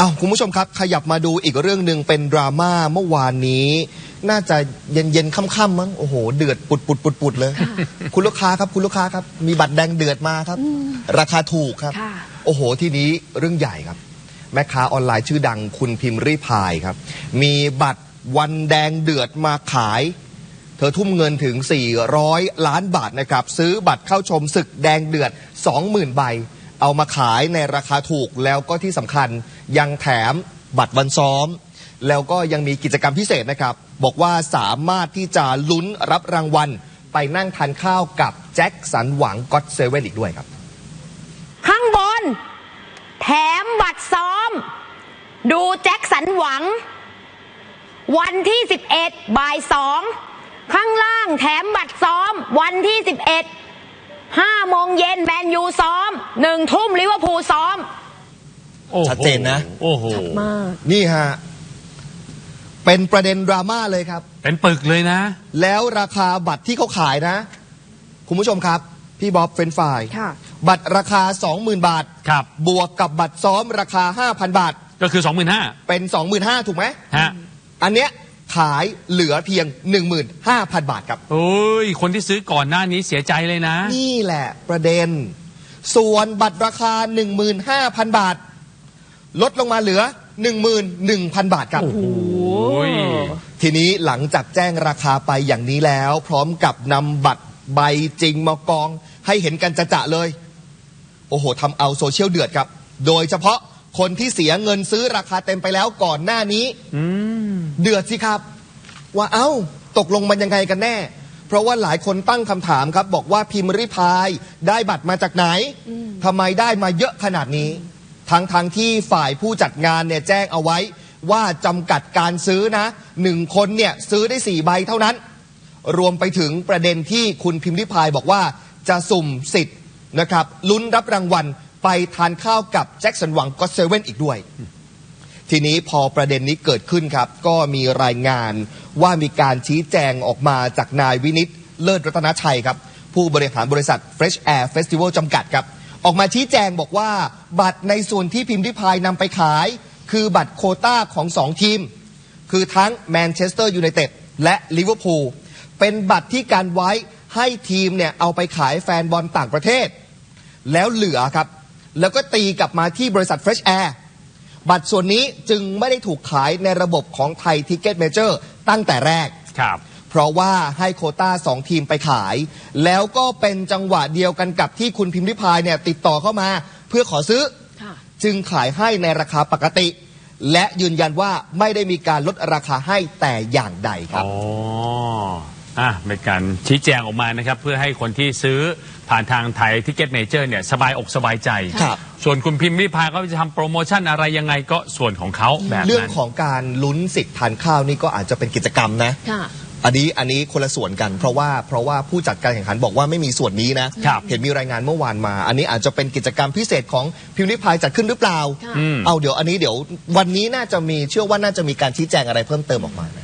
อ้าวคุณผู้ชมครับ ขยับมาดูอีกเรื่องหนึ่งเป็นดราม่าเมื่อวานนี้ น่าจะเย็นเย็นๆค่ำๆมั้งโอ้โห เดือดปุดปุดปุดปุดเลย คุณลูกค้าครับคุณลูกค้าครับ มีบัตรแดงเดือดมาครับ ราคาถูกครับค่ะโอ้โห ทีนี้เรื่องใหญ่ครับ แม่ค้าออนไลน์ชื่อดังคุณพิมพ์รีพายครับ มีบัตรวันแดงเดือดมาขาย เธอทุ่มเงินถึง 400 ล้านบาทนะครับ ซื้อบัตรเข้าชมศึกแดงเดือด 20,000 ใบ เอามาขายในราคาถูกแล้วก็ที่สำคัญยังแถมบัตรวันซ้อม แล้วก็ยังมีกิจกรรมพิเศษนะครับ บอกว่าสามารถที่จะลุ้นรับรางวัล ไปนั่งทานข้าวกับแจ็คสันหวังก็ตเซเว่นอีกด้วยครับ ข้างบน แถมบัตรซ้อม ดูแจ็คสันหวัง วันที่ 11บ่ายสองข้างล่างแถมบัตรซ้อมวันที่ 11 5โมงเย็นแมนยูซ้อมหนึ่งทุ่มลิเวอร์พูลซ้อม โอ้โหชัดเจนนะ โอ้โห มาก นี่ฮะ เป็นประเด็นดราม่าเลยครับ เป็นปึกเลยนะ แล้วราคาบัตรที่เขาขายนะ คุณผู้ชมครับ พี่บ๊อบเฟรนไฟล์ค่ะ บัตรราคา 20,000 บาท ครับ บวกกับบัตรซ้อมราคา 5,000 บาท ก็คือ 25,000เป็น 25,000 ถูกไหม ฮะ อันเนี้ย ขายเหลือเพียง 15,000 บาทครับ โอ้ย คนที่ซื้อก่อนหน้านี้เสียใจเลยนะ นี่แหละประเด็น ส่วนบัตรราคา 15,000 บาท ลดลงมาเหลือ 11,000 บาทครับ โอ้โหทีนี้หลังจากแจ้งราคาไปอย่างนี้แล้ว พร้อมกับนำบัตรใบจริงมากอง ให้เห็นกันจะจะๆเลย โอ้โหทำเอาโซเชียลเดือดครับ โดยเฉพาะคนที่เสียเงินซื้อราคาเต็มไปแล้วก่อนหน้านี้อืม เดือดสิครับ ว่าเอ้าตกลงมันยังไงกันแน่ เพราะว่าหลายคนตั้งคำถามครับ บอกว่าพิมพ์ริพายได้บัตรมาจากไหนทำไมได้มาเยอะขนาดนี้ ทั้งทางๆที่ฝ่ายผู้จัดงานเนี่ยแจ้งเอาไว้ ว่าจำกัดการซื้อนะหนึ่งคนเนี่ยซื้อได้สี่ใบเท่านั้น รวมไปถึงประเด็นที่คุณพิมพ์ริพายบอกว่าจะสุ่มสิทธิ์นะครับลุ้นรับรางวัลไปทานข้าวกับแจ็คสันหวังก็เซเว่นอีกด้วย ทีนี้พอประเด็นนี้เกิดขึ้นครับ ก็มีรายงานว่ามีการชี้แจงออกมาจากนายวินิตเลิศรัตนชัยครับ ผู้บริหารบริษัท Fresh Air Festival จำกัดครับ ออกมาชี้แจงบอกว่า บัตรในส่วนที่พิมพ์ริพายนำไปขาย คือบัตรโคต้าของสองทีม คือทั้งแมนเชสเตอร์ยูไนเต็ดและลิเวอร์พูลเป็นบัตรที่การไว้ให้ทีมเนี่ยเอาไปขายแฟนบอลต่างประเทศ แล้วเหลือครับ แล้วก็ตีกลับมาที่บริษัท Fresh Air บัตรส่วนนี้จึงไม่ได้ถูกขายในระบบของไทยทิกเก็ตเมเจอร์ตั้งแต่แรก ครับ เพราะว่าให้โควต้าสองทีมไปขาย แล้วก็เป็นจังหวะเดียวกันกับที่คุณพิมพ์ริพายเนี่ยติดต่อเข้ามา เพื่อขอซื้อ ค่ะจึงขายให้ในราคาปกติ และยืนยันว่าไม่ได้มีการลดราคาให้แต่อย่างใดครับ อ๋อ อะเป็นการชี้แจงออกมานะครับ เพื่อให้คนที่ซื้อผ่านทางไทยทิกเก็ตเมเจอร์เนี่ยสบายอกสบายใจ ครับ ส่วนคุณพิมพ์ริพายเขาจะทำโปรโมชั่นอะไรยังไงก็ส่วนของเขาแบบนั้นเรื่องของการลุ้นสิทธิ์ทานข้าวนี่ก็อาจจะเป็นกิจกรรมนะ ค่ะ อันนี้อันนี้คนละส่วนกันเพราะว่าเพราะว่าผู้จัดการแข่งขันบอกว่าไม่มีส่วนนี้นะ ครับเห็นมีรายงานเมื่อวานมา อันนี้อาจจะเป็นกิจกรรมพิเศษของพิมพ์ริพายจัดขึ้นหรือเปล่า ค่ะอืมเอาเดี๋ยวอันนี้เดี๋ยววันนี้น่าจะมีเชื่อว่าน่าจะมีการชี้แจงอะไรเพิ่มเติมออกมานะ